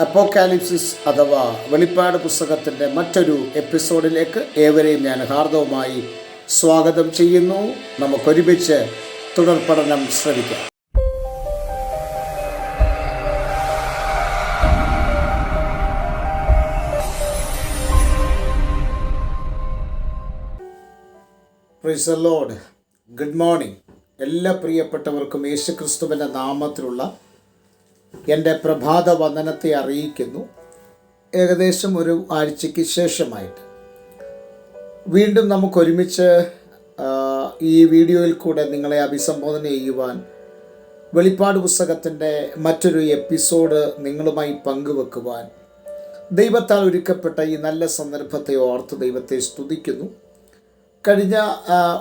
അപ്പോക്കാലിപ്സിസ് അഥവാ വെളിപ്പാട് പുസ്തകത്തിന്റെ മറ്റൊരു എപ്പിസോഡിലേക്ക് ഏവരെയും ഞാൻ ഹാർദവുമായി സ്വാഗതം ചെയ്യുന്നു. നമുക്കൊരുമിച്ച് തുടർ പഠനം ശ്രമിക്കാം. പ്രൈസ് ലോഡ് ഗുഡ് മോർണിംഗ് എല്ലാ പ്രിയപ്പെട്ടവർക്കും യേശുക്രിസ്തുവിന്റെ നാമത്തിലുള്ള എന്റെ പ്രഭാത വന്ദനത്തെ അറിയിക്കുന്നു. ഏകദേശം ഒരു ആഴ്ചയ്ക്ക് ശേഷമായിട്ട്. വീണ്ടും നമുക്കൊരുമിച്ച് ഈ വീഡിയോയിൽ കൂടെ നിങ്ങളെ അഭിസംബോധന ചെയ്യുവാൻ വെളിപ്പാട് പുസ്തകത്തിന്റെ മറ്റൊരു എപ്പിസോഡ് നിങ്ങളുമായി പങ്കുവെക്കുവാൻ ദൈവത്താൽ ഒരുക്കപ്പെട്ട ഈ നല്ല സന്ദർഭത്തെ ഓർത്ത് ദൈവത്തെ സ്തുതിക്കുന്നു. കഴിഞ്ഞ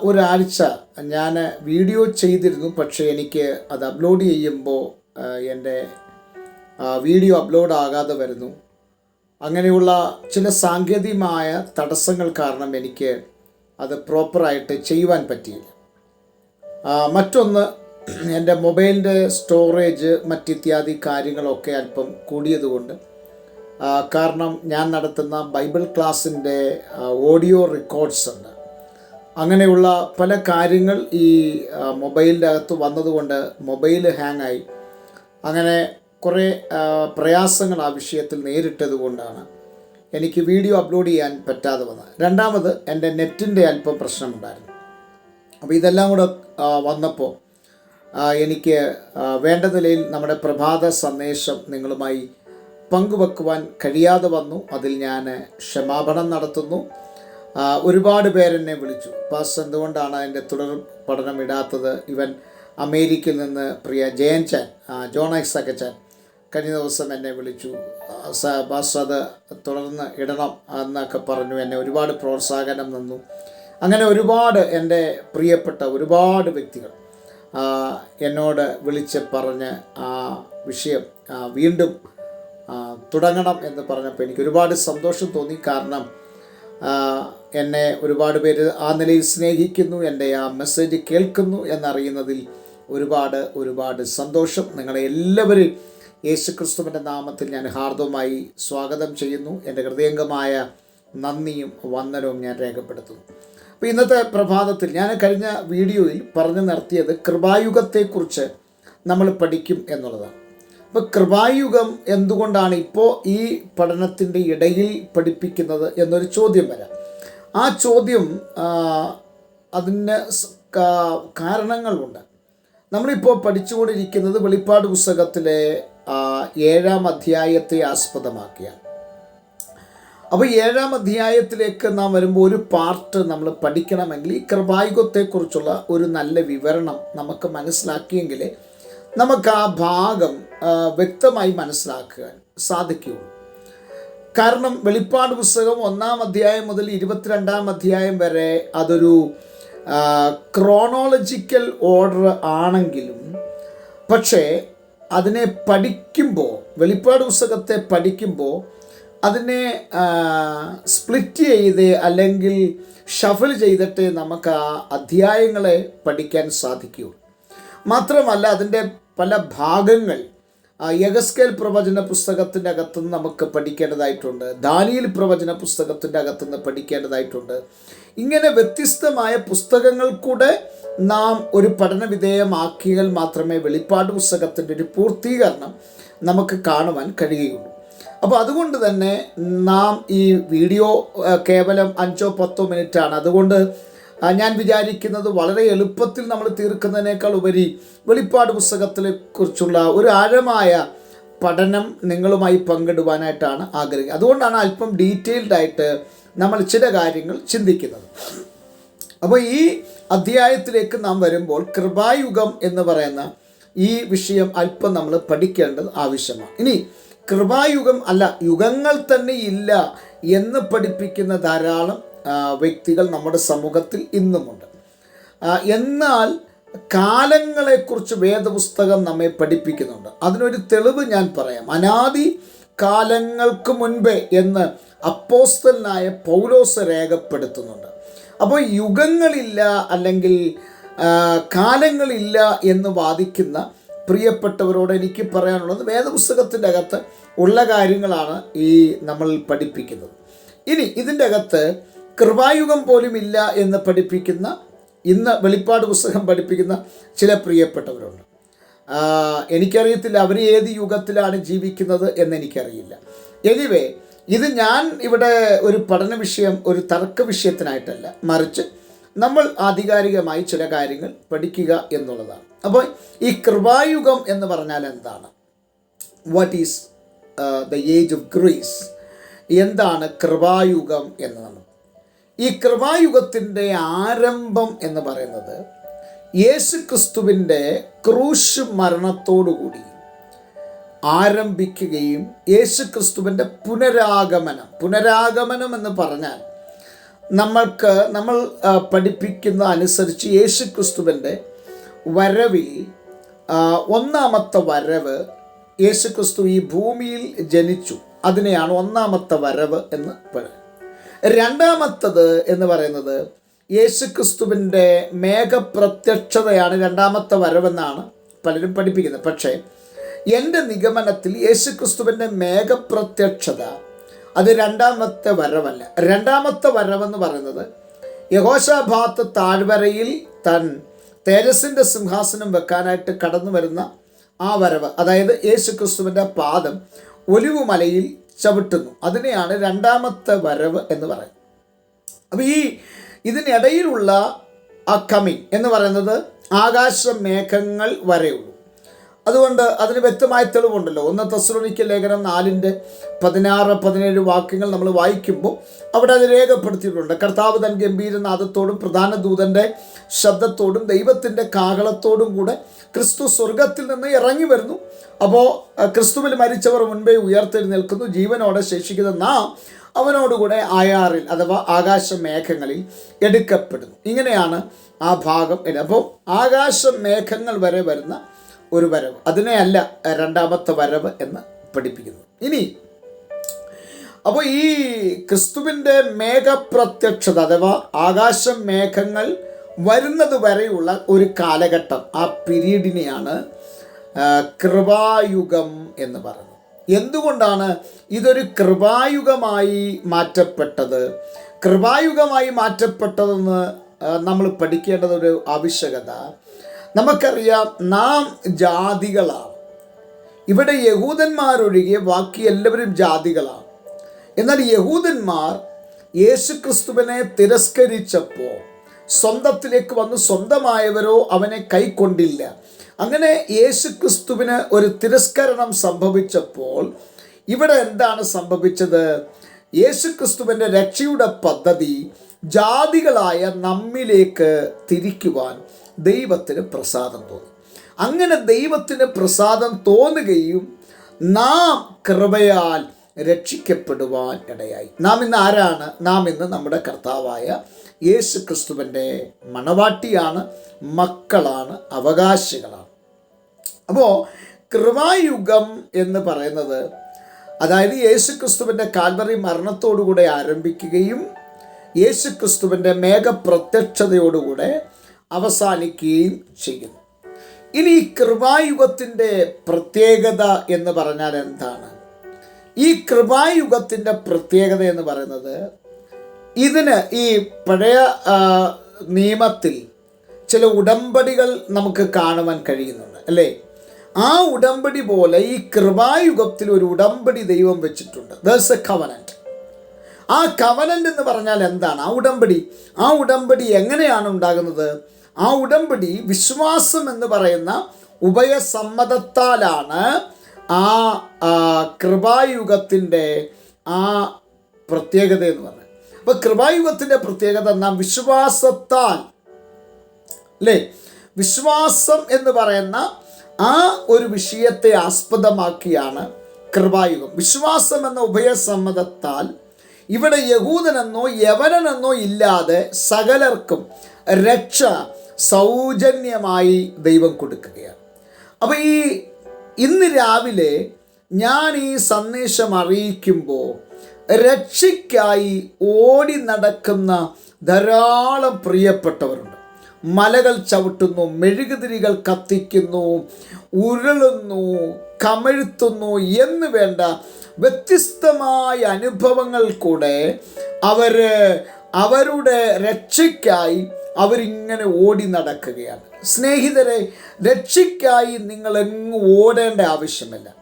ഒരാഴ്ച ഞാൻ വീഡിയോ ചെയ്തിരുന്നു പക്ഷേ എനിക്ക് അത് അപ്ലോഡ് ചെയ്യുമ്പോൾ എന്റെ വീഡിയോ അപ്ലോഡ് ആകാതെ വരുന്നു. അങ്ങനെയുള്ള ചില സാങ്കേതികമായ തടസ്സങ്ങൾ കാരണം എനിക്ക് അത് പ്രോപ്പറായിട്ട് ചെയ്യുവാൻ പറ്റിയില്ല. മറ്റൊന്ന് എന്റെ മൊബൈലിന്റെ സ്റ്റോറേജ് മറ്റിത്യാദി കാര്യങ്ങളൊക്കെ അല്പം കൂടിയതുകൊണ്ട് കാരണം ഞാൻ നടത്തുന്ന ബൈബിൾ ക്ലാസ്സിന്റെ ഓഡിയോ റെക്കോർഡ്സ് ഉണ്ട്. അങ്ങനെയുള്ള പല കാര്യങ്ങൾ ഈ മൊബൈലിന്റെ അകത്ത് വന്നതുകൊണ്ട് മൊബൈൽ ഹാങ് ആയി അങ്ങനെ കുറേ പ്രയാസങ്ങൾ ആ വിഷയത്തിൽ നേരിട്ടത് കൊണ്ടാണ് എനിക്ക് വീഡിയോ അപ്ലോഡ് ചെയ്യാൻ പറ്റാതെ വന്നത്. രണ്ടാമത് എന്റെ നെറ്റിന്റെ അല്പം പ്രശ്നമുണ്ടായിരുന്നു. അപ്പോൾ ഇതെല്ലാം കൂടെ വന്നപ്പോൾ എനിക്ക് വേണ്ട നിലയിൽ നമ്മുടെ പ്രഭാത സന്ദേശം നിങ്ങളുമായി പങ്കുവെക്കുവാൻ കഴിയാതെ വന്നു. അതിൽ ഞാൻ ക്ഷമാപണം നടത്തുന്നു. ഒരുപാട് പേരെന്നെ വിളിച്ചു. പാസ് എന്തുകൊണ്ടാണ് അതിന്റെ തുടർ പഠനം ഇടാത്തത്? ഇവൻ അമേരിക്കയിൽ നിന്ന് പ്രിയ ജയൻ ചാൻ ജോണൈസ് ഐസക്കച്ചാൻ കഴിഞ്ഞ ദിവസം എന്നെ വിളിച്ചു. ആ, അത് തുടർന്ന് ഇടണം എന്നൊക്കെ പറഞ്ഞു. എന്നെ ഒരുപാട് പ്രോത്സാഹനം തന്നു. അങ്ങനെ ഒരുപാട് എന്റെ പ്രിയപ്പെട്ട ഒരുപാട് വ്യക്തികൾ എന്നോട് വിളിച്ച് പറഞ്ഞ് ആ വിഷയം വീണ്ടും തുടങ്ങണം എന്ന് പറഞ്ഞപ്പോൾ എനിക്ക് ഒരുപാട് സന്തോഷം തോന്നി. കാരണം എന്നെ ഒരുപാട് പേര് ആ നിലയിൽ സ്നേഹിക്കുന്നു എന്റെ ആ മെസ്സേജ് കേൾക്കുന്നു എന്നറിയുന്നതിൽ ഒരുപാട് ഒരുപാട് സന്തോഷം. നിങ്ങളെ എല്ലാവരും യേശുക്രിസ്തുവിന്റെ നാമത്തിൽ ഞാൻ ഹാർദവമായി സ്വാഗതം ചെയ്യുന്നു. എന്റെ ഹൃദയംഗമായ നന്ദിയും വന്ദനവും ഞാൻ രേഖപ്പെടുത്തുന്നു. അപ്പോൾ ഇന്നത്തെ പ്രഭാതത്തിൽ ഞാൻ കഴിഞ്ഞ വീഡിയോയിൽ പറഞ്ഞു നിർത്തിയത് കൃപായുഗത്തെക്കുറിച്ച് നമ്മൾ പഠിക്കും എന്നുള്ളതാണ്. അപ്പോൾ കൃപായുഗം എന്തുകൊണ്ടാണ് ഇപ്പോൾ ഈ പഠനത്തിന്റെ ഇടയിൽ പഠിപ്പിക്കുന്നത് എന്നൊരു ചോദ്യം വരാം. ആ ചോദ്യം അതിന് കാരണങ്ങളുണ്ട്. നമ്മളിപ്പോൾ പഠിച്ചുകൊണ്ടിരിക്കുന്നത് വെളിപ്പാട് പുസ്തകത്തിലെ ഏഴാം അധ്യായത്തെ ആസ്പദമാക്കിയാണ്. അപ്പോൾ ഏഴാം അധ്യായത്തിലേക്ക് നാം വരുമ്പോൾ ഒരു പാർട്ട് നമ്മൾ പഠിക്കണമെങ്കിൽ ഈ കൃപായുഗത്തെക്കുറിച്ചുള്ള ഒരു നല്ല വിവരണം നമുക്ക് മനസ്സിലാക്കിയെങ്കിൽ നമുക്ക് ആ ഭാഗം വ്യക്തമായി മനസ്സിലാക്കാൻ സാധിക്കുകയുള്ളൂ. കാരണം വെളിപ്പാട് പുസ്തകം ഒന്നാം അധ്യായം മുതൽ ഇരുപത്തിരണ്ടാം അധ്യായം വരെ അതൊരു ക്രോണോളജിക്കൽ ഓർഡർ ആണെങ്കിലും പക്ഷേ അതിനെ പഠിക്കുമ്പോൾ വെളിപ്പാട് പുസ്തകത്തെ പഠിക്കുമ്പോൾ അതിനെ സ്പ്ലിറ്റ് ചെയ്ത് അല്ലെങ്കിൽ ഷഫിൾ ചെയ്തിട്ട് നമുക്ക് ആ അധ്യായങ്ങളെ പഠിക്കാൻ സാധിക്കുകയുള്ളൂ മാത്രമല്ല അതിന്റെ പല ഭാഗങ്ങൾ യഗസ്കേൽ പ്രവചന പുസ്തകത്തിന്റെ അകത്തുനിന്ന് നമുക്ക് പഠിക്കേണ്ടതായിട്ടുണ്ട്. ദാനിയൽ പ്രവചന പുസ്തകത്തിന്റെ അകത്തുനിന്ന് പഠിക്കേണ്ടതായിട്ടുണ്ട്. ഇങ്ങനെ വ്യത്യസ്തമായ പുസ്തകങ്ങൾ കൂടെ നാം ഒരു പഠന വിധേയമാക്കിയാൽ മാത്രമേ വെളിപ്പാട് പുസ്തകത്തിന്റെ ഒരു പൂർത്തീകരണം നമുക്ക് കാണുവാൻ കഴിയുകയുള്ളൂ. അപ്പോൾ അതുകൊണ്ട് തന്നെ നാം ഈ വീഡിയോ കേവലം അഞ്ചോ പത്തോ മിനിറ്റാണ്. അതുകൊണ്ട് ഞാൻ വിചാരിക്കുന്നത് വളരെ എളുപ്പത്തിൽ നമ്മൾ തീർക്കുന്നതിനേക്കാൾ ഉപരി വെളിപ്പാട് പുസ്തകത്തിനെ കുറിച്ചുള്ള ഒരു ആഴമായ പഠനം നിങ്ങളുമായി പങ്കിടുവാനായിട്ടാണ് ആഗ്രഹിക്കുന്നത് അതുകൊണ്ടാണ് അല്പം ഡീറ്റെയിൽഡ് ആയിട്ട് നമ്മൾ ചില കാര്യങ്ങൾ ചിന്തിക്കുന്നത്. അപ്പോൾ ഈ അധ്യായത്തിലേക്ക് നാം വരുമ്പോൾ കൃപായുഗം എന്ന് പറയുന്ന ഈ വിഷയം അല്പം നമ്മൾ പഠിക്കേണ്ടത് ആവശ്യമാണ്. ഇനി കൃപായുഗം അല്ല യുഗങ്ങൾ തന്നെ ഇല്ല എന്ന് പഠിപ്പിക്കുന്ന ധാരാളം വ്യക്തികൾ നമ്മുടെ സമൂഹത്തിൽ ഇന്നുമുണ്ട്. എന്നാൽ കാലങ്ങളെക്കുറിച്ച് വേദപുസ്തകം നമ്മെ പഠിപ്പിക്കുന്നുണ്ട്. അതിനൊരു തെളിവ് ഞാൻ പറയാം. അനാദി കാലങ്ങൾക്ക് മുൻപേ എന്ന് അപ്പോസ്തലനായ പൗലോസ് രേഖപ്പെടുത്തുന്നുണ്ട്. അപ്പോൾ യുഗങ്ങളില്ല അല്ലെങ്കിൽ കാലങ്ങളില്ല എന്ന് വാദിക്കുന്ന പ്രിയപ്പെട്ടവരോട് എനിക്ക് പറയാനുള്ളത് വേദപുസ്തകത്തിന്റെ അകത്ത് ഉള്ള കാര്യങ്ങളാണ് ഈ നമ്മൾ പഠിപ്പിക്കുന്നത്. ഇനി ഇതിന്റെ അകത്ത് കൃപായുഗം പോലും ഇല്ല എന്ന് പഠിപ്പിക്കുന്ന ഇന്ന് വെളിപ്പാട് പുസ്തകം പഠിപ്പിക്കുന്ന ചില പ്രിയപ്പെട്ടവരുണ്ട്. എനിക്കറിയത്തില്ല അവർ ഏത് യുഗത്തിലാണ് ജീവിക്കുന്നത് എന്നെനിക്കറിയില്ല. എനിവേ ഇത് ഞാൻ ഇവിടെ ഒരു പഠന വിഷയം ഒരു തർക്ക വിഷയത്തിനായിട്ടല്ല. മറിച്ച് നമ്മൾ ആധികാരികമായി ചില കാര്യങ്ങൾ പഠിക്കുക എന്നുള്ളതാണ്. അപ്പോൾ ഈ കൃപായുഗം എന്ന് പറഞ്ഞാൽ എന്താണ്? What is the age of grace എന്താണ് കൃപായുഗം എന്ന് നമ്മൾ ഈ കൃപായുഗത്തിന്റെ ആരംഭം എന്ന് പറയുന്നത് യേശു ക്രിസ്തുവിന്റെ ക്രൂശ് മരണത്തോടുകൂടി ആരംഭിക്കുകയും യേശു ക്രിസ്തുവിന്റെ പുനരാഗമനം പുനരാഗമനം എന്ന് പറഞ്ഞാൽ നമ്മൾക്ക് നമ്മൾ പഠിപ്പിക്കുന്ന അനുസരിച്ച് യേശു ക്രിസ്തുവിന്റെ വരവിൽ ഒന്നാമത്തെ വരവ് യേശു ക്രിസ്തു ഈ ഭൂമിയിൽ ജനിച്ചു. അതിനെയാണ് ഒന്നാമത്തെ വരവ് എന്ന് പറയുന്നത്. രണ്ടാമത്തത് എന്ന് പറയുന്നത് യേശു ക്രിസ്തുവിന്റെ മേഘപ്രത്യക്ഷതയാണ് രണ്ടാമത്തെ വരവെന്നാണ് പലരും പഠിപ്പിക്കുന്നത്. പക്ഷേ എന്റെ നിഗമനത്തിൽ യേശു ക്രിസ്തുവിന്റെ മേഘപ്രത്യക്ഷത അത് രണ്ടാമത്തെ വരവല്ല. രണ്ടാമത്തെ വരവെന്ന് പറയുന്നത് യഹോശാഭാത്ത് താഴ്വരയിൽ തൻ തേജസ്സിന്റെ സിംഹാസനം വെക്കാനായിട്ട് കടന്നു വരുന്ന ആ വരവ് അതായത് യേശു ക്രിസ്തുവിന്റെ പാദം ഒലിവുമലയിൽ ചവിട്ടുന്നു. അതിനെയാണ് രണ്ടാമത്തെ വരവ് എന്ന് പറയുന്നത്. അപ്പോൾ ഈ ഇതിനിടയിലുള്ള ആ കമി എന്ന് പറയുന്നത് ആകാശ മേഘങ്ങൾ വരെയുള്ളൂ. അതുകൊണ്ട് അതിന് വ്യക്തമായ തെളിവുണ്ടല്ലോ. ഒന്ന് തസ്ലോണിക്കൽ ലേഖനം നാലിന്റെ പതിനാറ് പതിനേഴ് വാക്യങ്ങൾ നമ്മൾ വായിക്കുമ്പോൾ അവിടെ അത് രേഖപ്പെടുത്തിയിട്ടുണ്ട്. കർത്താവ് തൻ ഗംഭീരനാഥത്തോടും പ്രധാന ദൂതന്റെ ശബ്ദത്തോടും ദൈവത്തിന്റെ കാഹളത്തോടും കൂടെ ക്രിസ്തു സ്വർഗത്തിൽ നിന്ന് ഇറങ്ങി വരുന്നു. അപ്പോൾ ക്രിസ്തുവിൽ മരിച്ചവർ മുൻപേ ഉയർത്തെഴുന്നേൽക്കുന്നു. ജീവനോടെ ശേഷിക്കുന്ന നാം അവനോടുകൂടെ അയാറിൽ അഥവാ ആകാശ മേഘങ്ങളിൽ എടുക്കപ്പെടുന്നു. ഇങ്ങനെയാണ് ആ ഭാഗം അപ്പോൾ ആകാശ മേഘങ്ങൾ വരെ വരുന്ന ഒരു വരവ്. അതിനെയല്ല രണ്ടാമത്തെ വരവ് എന്ന് പഠിപ്പിക്കുന്നു. ഇനി അപ്പോൾ ഈ ക്രിസ്തുവിന്റെ മേഘപ്രത്യക്ഷത അഥവാ ആകാശ മേഘങ്ങൾ വരുന്നത് വരെയുള്ള ഒരു കാലഘട്ടം ആ പിരീഡിനെയാണ് കൃപായുഗം എന്ന് പറയുന്നത്. എന്തുകൊണ്ടാണ് ഇതൊരു കൃപായുഗമായി മാറ്റപ്പെട്ടത്? കൃപായുഗമായി മാറ്റപ്പെട്ടതെന്ന് നമ്മൾ പഠിക്കേണ്ടത് ഒരു ആവശ്യകത. നമുക്കറിയാം നാം ജാതികളാണ്. ഇവിടെ യഹൂദന്മാരൊഴികെ ബാക്കി എല്ലാവരും ജാതികളാണ്. എന്നാൽ യഹൂദന്മാർ യേശുക്രിസ്തുവിനെ തിരസ്കരിച്ചപ്പോൾ സ്വന്തത്തിലേക്ക് വന്ന് സ്വന്തമായവരോ അവനെ കൈക്കൊണ്ടില്ല. അങ്ങനെ യേശു ക്രിസ്തുവിന് ഒരു തിരസ്കരണം സംഭവിച്ചപ്പോൾ ഇവിടെ എന്താണ് സംഭവിച്ചത്? യേശു ക്രിസ്തുവിന്റെ രക്ഷയുടെ പദ്ധതി ജാതികളായ നമ്മിലേക്ക് തിരിക്കുവാൻ ദൈവത്തിന് പ്രസാദം തോന്നി. അങ്ങനെ ദൈവത്തിന് പ്രസാദം തോന്നുകയും നാം കൃപയാൽ രക്ഷിക്കപ്പെടുവാൻ ഇടയായി. നാം ഇന്ന് ആരാണ്? നാം ഇന്ന് നമ്മുടെ കർത്താവായ യേശു ക്രിസ്തുവിന്റെ മണവാട്ടിയാണ് മക്കളാണ് അവകാശികളാണ്. അപ്പോൾ കൃപായുഗം എന്ന് പറയുന്നത് അതായത് യേശു ക്രിസ്തുവിന്റെ കാൽവറി മരണത്തോടുകൂടെ ആരംഭിക്കുകയും യേശു ക്രിസ്തുവിന്റെ മേഘപ്രത്യക്ഷതയോടുകൂടെ അവസാനിക്കുകയും ചെയ്യുന്നു. ഇനി കൃപായുഗത്തിന്റെ പ്രത്യേകത എന്ന് പറഞ്ഞാൽ എന്താണ്? ഈ കൃപായുഗത്തിന്റെ പ്രത്യേകത എന്ന് പറയുന്നത് ഇതിന് ഈ പഴയ നിയമത്തിൽ ചില ഉടമ്പടികൾ നമുക്ക് കാണുവാൻ കഴിയുന്നുണ്ട് അല്ലേ? ആ ഉടമ്പടി പോലെ ഈ കൃപായുഗത്തിൽ ഒരു ഉടമ്പടി ദൈവം വെച്ചിട്ടുണ്ട്. ദസ് എ കവനന്റ് ആ കവനന്റ് എന്ന് പറഞ്ഞാൽ എന്താണ്? ആ ഉടമ്പടി. ആ ഉടമ്പടി എങ്ങനെയാണ് ഉണ്ടാകുന്നത്? ആ ഉടമ്പടി വിശ്വാസം എന്ന് പറയുന്ന ഉഭയസമ്മതത്താലാണ് ആ കൃപായുഗത്തിന്റെ ആ പ്രത്യേകത എന്ന് പറഞ്ഞത് അപ്പോൾ കൃപായുഗത്തിന്റെ പ്രത്യേകത നാം വിശ്വാസത്താൽ അല്ലേ? വിശ്വാസം എന്ന് പറയുന്ന ആ ഒരു വിഷയത്തെ ആസ്പദമാക്കിയാണ് കൃപായുഗം. വിശ്വാസം എന്ന ഉഭയസമ്മതത്താൽ ഇവിടെ യഹൂദനെന്നോ യവനനെന്നോ ഇല്ലാതെ സകലർക്കും രക്ഷ സൗജന്യമായി ദൈവം കൊടുക്കുകയാണ്. അപ്പോൾ ഈ ഇന്ന് രാവിലെ ഞാൻ ഈ സന്ദേശം അറിയിക്കുമ്പോൾ രക്ഷയ്ക്കായി ഓടി നടക്കുന്ന ധാരാളം പ്രിയപ്പെട്ടവരുണ്ട്. മലകൾ ചവിട്ടുന്നു മെഴുകുതിരികൾ കത്തിക്കുന്നു ഉരുളുന്നു കമഴ്ത്തുന്നു എന്ന് വേണ്ട വ്യത്യസ്തമായ അനുഭവങ്ങൾ കൂടെ അവർ അവരുടെ രക്ഷയ്ക്കായി അവരിങ്ങനെ ഓടി നടക്കുകയാണ്. സ്നേഹിതരെ രക്ഷയ്ക്കായി നിങ്ങൾ എങ്ങും ഓടേണ്ട ആവശ്യമില്ല.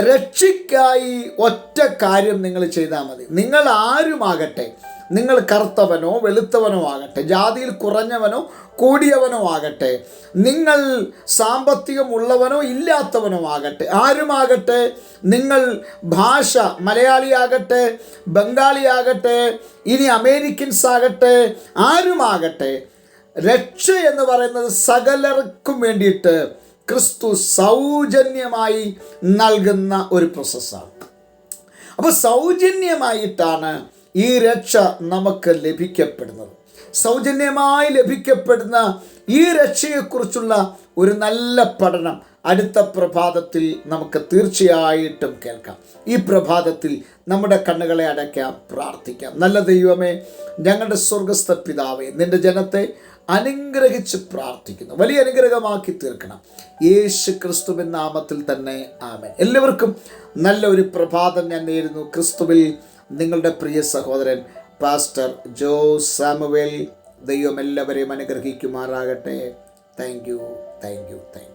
രക്ഷയ്ക്കായി ഒറ്റ കാര്യം നിങ്ങൾ ചെയ്താൽ മതി. നിങ്ങൾ ആരുമാകട്ടെ നിങ്ങൾ കറുത്തവനോ വെളുത്തവനോ ആകട്ടെ ജാതിയിൽ കുറഞ്ഞവനോ കൂടിയവനോ ആകട്ടെ നിങ്ങൾ സാമ്പത്തികമുള്ളവനോ ഇല്ലാത്തവനോ ആകട്ടെ ആരുമാകട്ടെ നിങ്ങൾ ഭാഷ മലയാളിയാകട്ടെ ബംഗാളിയാകട്ടെ ഇനി അമേരിക്കൻസ് ആകട്ടെ ആരുമാകട്ടെ രക്ഷ എന്ന് പറയുന്നത് സകലർക്കും വേണ്ടിയിട്ട് ക്രിസ്തു സൗജന്യമായി നൽകുന്ന ഒരു പ്രോസസ്സാണ് അപ്പോൾ സൗജന്യമായിട്ടാണ് ഈ രക്ഷ നമുക്ക് ലഭിക്കപ്പെടുന്നത്. സൗജന്യമായി ലഭിക്കപ്പെടുന്ന ഈ രക്ഷയെക്കുറിച്ചുള്ള ഒരു നല്ല പഠനം അടുത്ത പ്രഭാതത്തിൽ നമുക്ക് തീർച്ചയായിട്ടും കേൾക്കാം. ഈ പ്രഭാതത്തിൽ നമ്മുടെ കണ്ണുകളെ അടയ്ക്കാം പ്രാർത്ഥിക്കാം. നല്ല ദൈവമേ ഞങ്ങളുടെ സ്വർഗസ്ഥ പിതാവേ നിന്റെ ജനത്തെ അനുഗ്രഹിച്ച് പ്രാർത്ഥിക്കുന്നു. വലിയ അനുഗ്രഹമാക്കി തീർക്കണം. യേശു ക്രിസ്തുവിൻ നാമത്തിൽ തന്നെ ആമേൻ. എല്ലാവർക്കും നല്ല ഒരു പ്രഭാതം ഞാൻ നേരുന്നു. ക്രിസ്തുവിൽ നിങ്ങളുടെ പ്രിയ സഹോദരൻ പാസ്റ്റർ ജോ സാമുവേൽ ദൈവം എല്ലാവരെയും അനുഗ്രഹിക്കുമാറാകട്ടെ. Thank you thank you thank you.